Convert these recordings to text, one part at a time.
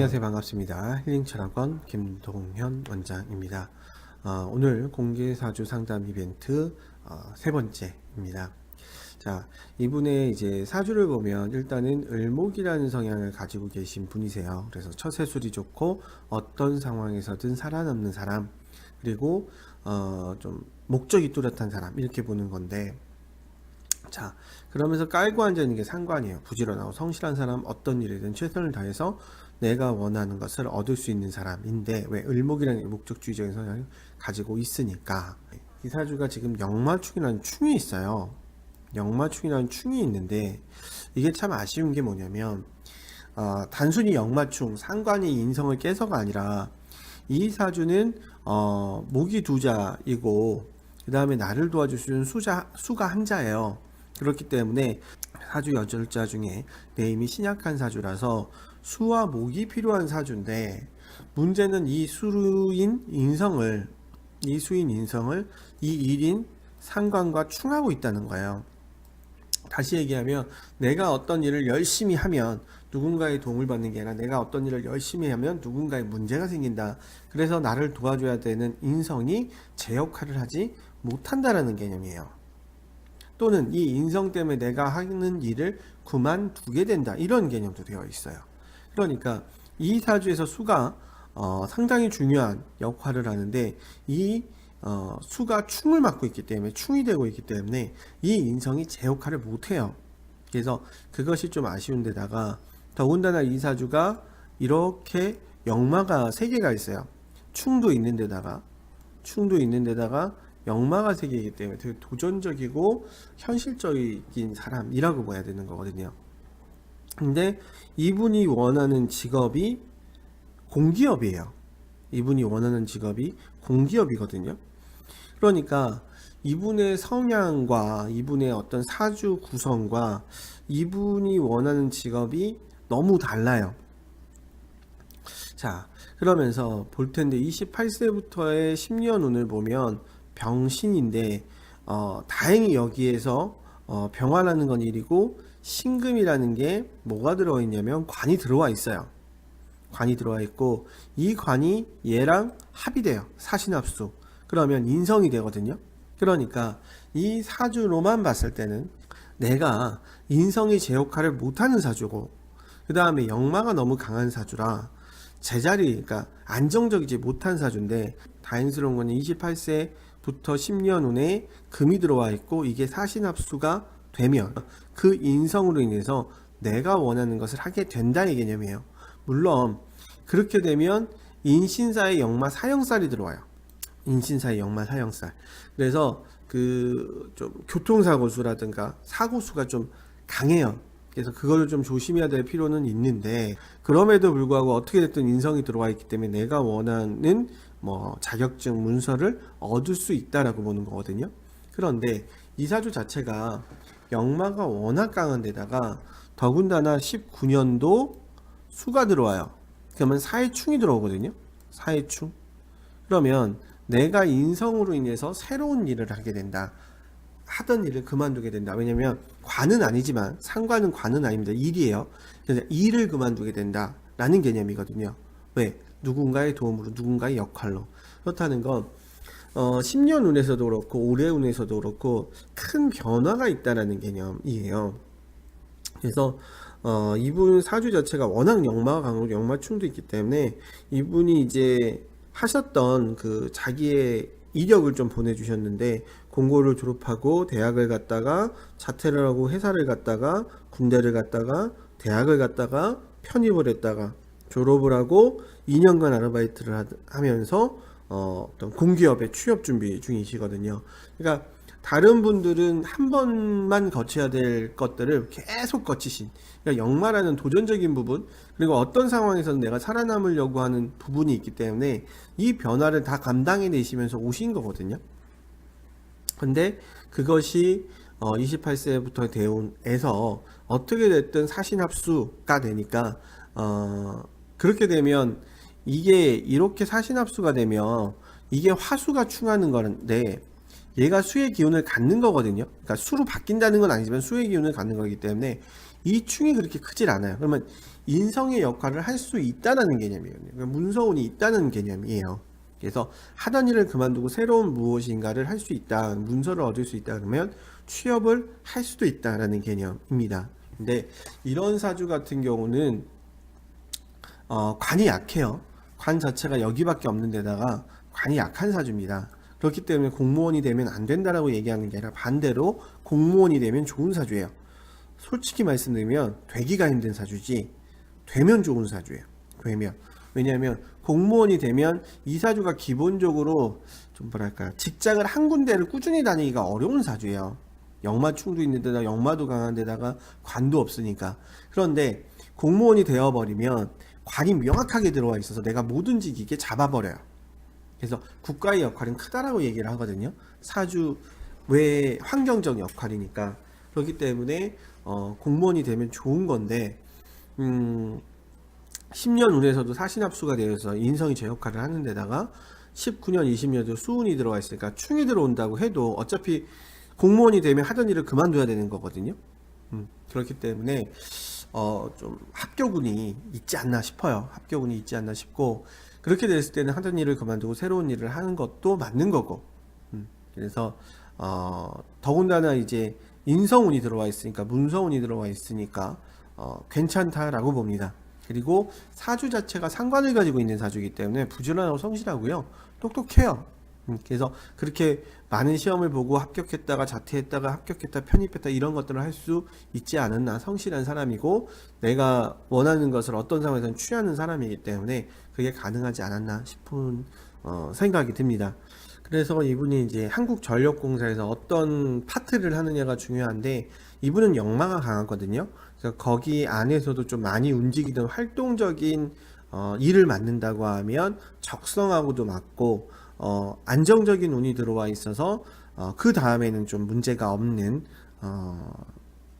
안녕하세요. 반갑습니다. 힐링철학원 김동현 원장입니다. 어, 오늘 공개사주 상담 이벤트 어, 세 번째입니다. 자 이분의 이제 사주를 보면 일단은 을목이라는 성향을 가지고 계신 분이세요. 그래서 처세술이 좋고 어떤 상황에서든 살아남는 사람 그리고 어, 좀 목적이 뚜렷한 사람 이렇게 보는 건데 자, 그러면서 깔고 앉아 있는 게 상관이에요. 부지런하고 성실한 사람, 어떤 일이든 최선을 다해서 내가 원하는 것을 얻을 수 있는 사람인데, 왜 을목이라는 목적주의적인 성향을 가지고 있으니까. 이 사주가 지금 역마충이라는 충이 있어요. 역마충이라는 충이 있는데, 이게 참 아쉬운 게 뭐냐면, 어, 단순히 역마충, 상관이 인성을 깨서가 아니라, 이 사주는, 어, 목이 두자이고, 그 다음에 나를 도와줄 수 있는 수자, 수가 한자예요. 그렇기 때문에 사주 여절자 중에 내 힘이 신약한 사주라서 수와 목이 필요한 사주인데 문제는 이 수인 인성을 이 수인 인성을 이 일인 상관과 충하고 있다는 거예요. 다시 얘기하면 내가 어떤 일을 열심히 하면 누군가의 도움을 받는 게 아니라 내가 어떤 일을 열심히 하면 누군가의 문제가 생긴다. 그래서 나를 도와줘야 되는 인성이 제 역할을 하지 못한다라는 개념이에요. 또는 이 인성 때문에 내가 하는 일을 그만두게 된다. 이런 개념도 되어 있어요. 그러니까 이 사주에서 수가 어, 상당히 중요한 역할을 하는데 이 어, 수가 충을 맡고 있기 때문에 충이 되고 있기 때문에 이 인성이 제 역할을 못해요. 그래서 그것이 좀 아쉬운 데다가 더군다나 이 사주가 이렇게 역마가 세 개가 있어요. 충도 있는 데다가 충도 있는 데다가 역마가 세 개이기 때문에 되게 도전적이고 현실적인 사람이라고 봐야 되는 거거든요. 근데 이분이 원하는 직업이 공기업이에요. 이분이 원하는 직업이 공기업이거든요. 그러니까 이분의 성향과 이분의 어떤 사주 구성과 이분이 원하는 직업이 너무 달라요. 자, 그러면서 볼 텐데 28세부터의 10년 운을 보면 병신인데 어, 다행히 여기에서 어, 병화라는 건 일이고 신금이라는 게 뭐가 들어가 있냐면 관이 들어와 있어요. 관이 들어와 있고 이 관이 얘랑 합이 돼요. 사신합수. 그러면 인성이 되거든요. 그러니까 이 사주로만 봤을 때는 내가 인성이 제 역할을 못하는 사주고 그 다음에 역마가 너무 강한 사주라 제자리 그러니까 안정적이지 못한 사주인데 다행스러운 건 28세 부터 10년 후에 금이 들어와 있고 이게 사신합수가 되면 그 인성으로 인해서 내가 원하는 것을 하게 된다는 개념이에요. 물론 그렇게 되면 인신사의 역마 사형살이 들어와요. 인신사의 역마 사형살. 그래서 그 좀 교통사고 수라든가 사고 수가 좀 강해요. 그래서 그걸 좀 조심해야 될 필요는 있는데 그럼에도 불구하고 어떻게 됐든 인성이 들어와 있기 때문에 내가 원하는 뭐 자격증 문서를 얻을 수 있다라고 보는 거거든요. 그런데 이사주 자체가 역마가 워낙 강한 데다가 더군다나 19년도 수가 들어와요. 그러면 사회충이 들어오거든요. 사회충. 그러면 내가 인성으로 인해서 새로운 일을 하게 된다. 하던 일을 그만두게 된다. 왜냐면 관은 아니지만 상관은 관은 아닙니다. 일이에요. 그래서 일을 그만두게 된다. 라는 개념이거든요. 왜? 누군가의 도움으로 누군가의 역할로 그렇다는 건 어, 10년 운에서도 그렇고 올해 운에서도 그렇고 큰 변화가 있다라는 개념이에요. 그래서 어, 이분 사주 자체가 워낙 역마가 강하고 역마충도 있기 때문에 이분이 이제 하셨던 그 자기의 이력을 좀 보내주셨는데 공고를 졸업하고 대학을 갔다가 자퇴를 하고 회사를 갔다가 군대를 갔다가 대학을 갔다가 편입을 했다가 졸업을 하고 2년간 아르바이트를 하, 하면서 어, 어떤 공기업에 취업 준비 중이시거든요. 그러니까 다른 분들은 한 번만 거쳐야 될 것들을 계속 거치신 그러니까 역마라는 도전적인 부분 그리고 어떤 상황에서는 내가 살아남으려고 하는 부분이 있기 때문에 이 변화를 다 감당해내시면서 오신 거거든요. 근데 그것이 어, 28세부터 대운에서 어떻게 됐든 사신합수가 되니까 어, 그렇게 되면 이게 이렇게 사신합수가 되면 이게 화수가 충하는 건데 얘가 수의 기운을 갖는 거거든요. 그러니까 수로 바뀐다는 건 아니지만 수의 기운을 갖는 거기 때문에 이 충이 그렇게 크질 않아요. 그러면 인성의 역할을 할 수 있다라는 개념이거든요. 그러니까 문서운이 있다는 개념이에요. 그래서 하던 일을 그만두고 새로운 무엇인가를 할 수 있다, 문서를 얻을 수 있다 그러면 취업을 할 수도 있다라는 개념입니다. 근데 이런 사주 같은 경우는 어, 관이 약해요. 관 자체가 여기밖에 없는 데다가 관이 약한 사주입니다. 그렇기 때문에 공무원이 되면 안 된다라고 얘기하는 게 아니라 반대로 공무원이 되면 좋은 사주예요. 솔직히 말씀드리면 되기가 힘든 사주지 되면 좋은 사주예요. 되면 왜냐하면 공무원이 되면 이 사주가 기본적으로 좀 뭐랄까 직장을 한 군데를 꾸준히 다니기가 어려운 사주예요. 역마충도 있는 데다 역마도 강한 데다가 관도 없으니까 그런데 공무원이 되어버리면 관이 명확하게 들어와 있어서 내가 뭐든지 이게 잡아버려요. 그래서 국가의 역할은 크다라고 얘기를 하거든요. 사주 외 환경적 역할이니까 그렇기 때문에 어, 공무원이 되면 좋은 건데 음, 10년 운에서도 사신합수가 되어서 인성이 제 역할을 하는 데다가 19년, 20년도 수운이 들어와 있으니까 충이 들어온다고 해도 어차피 공무원이 되면 하던 일을 그만둬야 되는 거거든요. 음, 그렇기 때문에 어, 좀 합격운이 있지 않나 싶어요. 합격운이 있지 않나 싶고 그렇게 됐을 때는 하던 일을 그만두고 새로운 일을 하는 것도 맞는 거고. 음, 그래서 어, 더군다나 이제 인성운이 들어와 있으니까 문서운이 들어와 있으니까 어, 괜찮다라고 봅니다. 그리고 사주 자체가 상관을 가지고 있는 사주이기 때문에 부지런하고 성실하고요. 똑똑해요. 음, 그래서 그렇게 많은 시험을 보고 합격했다가 자퇴했다가 합격했다 편입했다 이런 것들을 할 수 있지 않았나 성실한 사람이고 내가 원하는 것을 어떤 상황에서는 취하는 사람이기 때문에 그게 가능하지 않았나 싶은 어, 생각이 듭니다. 그래서 이분이 이제 한국전력공사에서 어떤 파트를 하느냐가 중요한데 이분은 역마가 강하거든요. 그래서 거기 안에서도 좀 많이 움직이던 활동적인 어, 일을 맡는다고 하면 적성하고도 맞고 어, 안정적인 운이 들어와 있어서 어, 그 다음에는 좀 문제가 없는 어,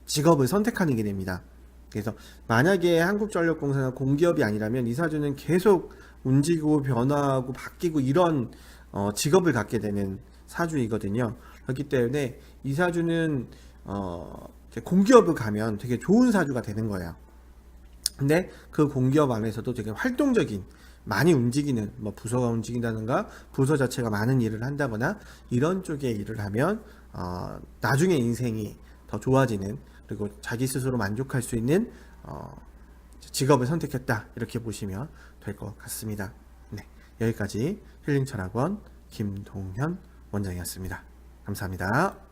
직업을 선택하는 게 됩니다. 그래서 만약에 한국전력공사가 공기업이 아니라면 이 사주는 계속 움직이고 변화하고 바뀌고 이런 어, 직업을 갖게 되는 사주이거든요. 그렇기 때문에 이 사주는 어, 공기업을 가면 되게 좋은 사주가 되는 거예요. 근데 그 공기업 안에서도 되게 활동적인 많이 움직이는 뭐 부서가 움직인다든가 부서 자체가 많은 일을 한다거나 이런 쪽의 일을 하면 어, 나중에 인생이 더 좋아지는 그리고 자기 스스로 만족할 수 있는 어, 직업을 선택했다 이렇게 보시면 될 것 같습니다. 네, 여기까지 힐링 철학원 김동현 원장이었습니다. 감사합니다.